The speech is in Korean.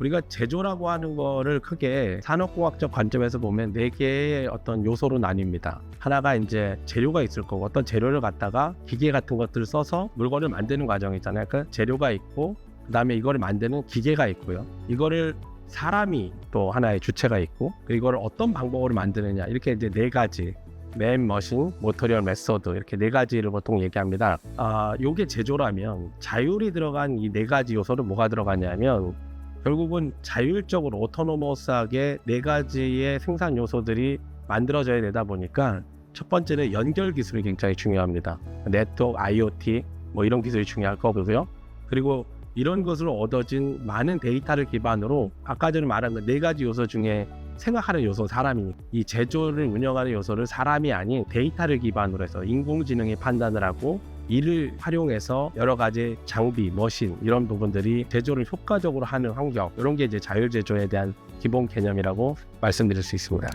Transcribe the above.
우리가 제조라고 하는 거를 크게 산업공학적 관점에서 보면 네 개의 어떤 요소로 나뉩니다. 하나가 이제 재료가 있을 거고 어떤 재료를 갖다가 기계 같은 것들을 써서 물건을 만드는 과정이잖아요. 그 재료가 있고 그다음에 이거를 만드는 기계가 있고요. 이거를 사람이 또 하나의 주체가 있고 이걸 어떤 방법으로 만드느냐 이렇게 이제 네 가지 맨 머신, 모터리얼 메소드 이렇게 네 가지를 보통 얘기합니다. 아, 요게 제조라면 자율이 들어간 이 네 가지 요소는 뭐가 들어가냐면 결국은 자율적으로 오토노머스하게 네 가지의 생산 요소들이 만들어져야 되다 보니까 첫 번째는 연결 기술이 굉장히 중요합니다. 네트워크, IoT 뭐 이런 기술이 중요할 거고요. 그리고 이런 것으로 얻어진 많은 데이터를 기반으로 아까 전에 말한 그 네 가지 요소 중에 생각하는 요소 사람이 이 제조를 운영하는 요소를 사람이 아닌 데이터를 기반으로 해서 인공지능이 판단을 하고 이를 활용해서 여러 가지 장비, 머신 이런 부분들이 제조를 효과적으로 하는 환경 이런 게 이제 자율 제조에 대한 기본 개념이라고 말씀드릴 수 있습니다.